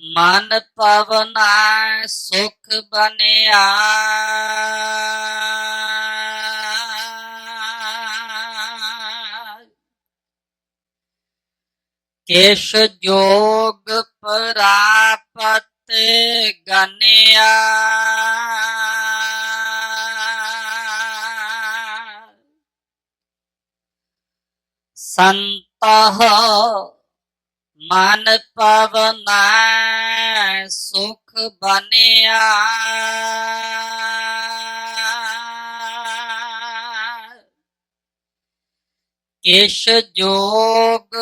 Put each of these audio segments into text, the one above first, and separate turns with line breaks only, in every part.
मन पवना सुख बनया केश जोग प्रापत गनिया संत मन पवना सुख बनिया किस जोग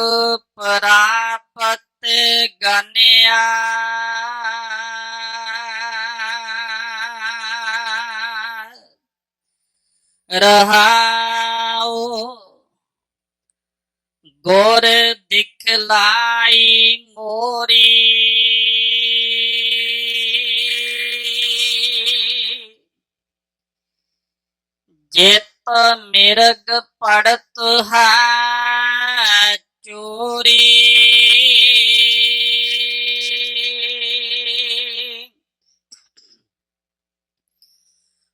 प्राप्त गनिया रहाओ गोर दिख ਲਾਈ ਮੋਰੀ। ਜਿਤ ਮਿਰਗ ਪੜਤ ਹੈ ਚੋਰੀ।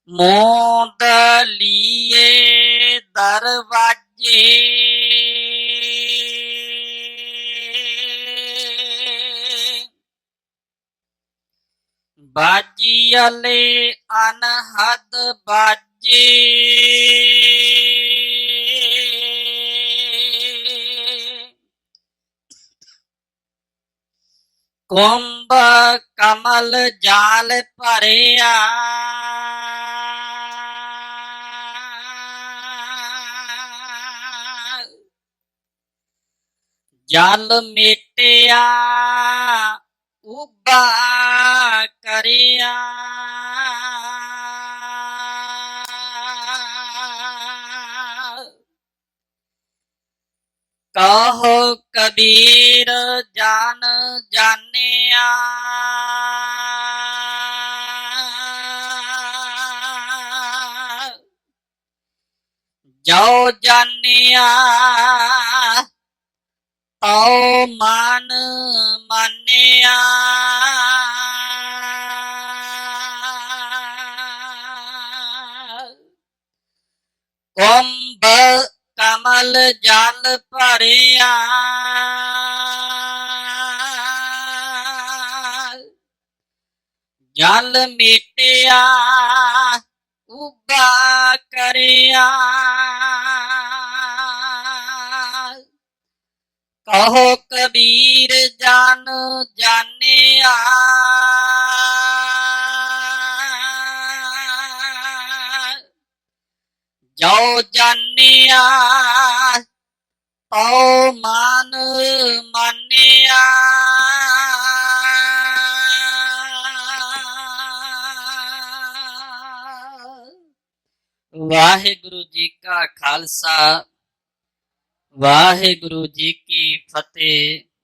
ਮੋਦ ਲੀਏ ਦਰਵਾਜੇ ਬਾਜੀ ਅਲੇ ਅਨਹਦ ਬਾਜੇ। ਕੁੰਭ ਕਮਲ ਜਾਲ ਭਰਿਆ। ਜਲ ਮੇਟਿਆ। ਉਬਾ ਕਰਿਆ। ਕਹੋ ਕਬੀਰ ਜਾਨ ਜਾਣਿਆ। ਜੋ ਜਾਣਿਆ ਤਉ ਮਨ ਕੁੰਭ ਕਮਲ ਜਲ ਭਰਿਆ। ਜਲ ਮੀਟਿਆ ਉਬਾ ਕਰਿਆ। ਕਹੋ ਕਬੀਰ ਜਨ ਜਾਣਿਆ। ਜੋ ਜਾਣਿਆ ਤਉ ਮਨ ਮੰਨਿਆ। ਵਾਹਿਗੁਰੂ ਜੀ ਕਾ ਖਾਲਸਾ ਵਾਹਿਗੁਰੂ ਜੀ ਕੀ ਫਤਿਹ।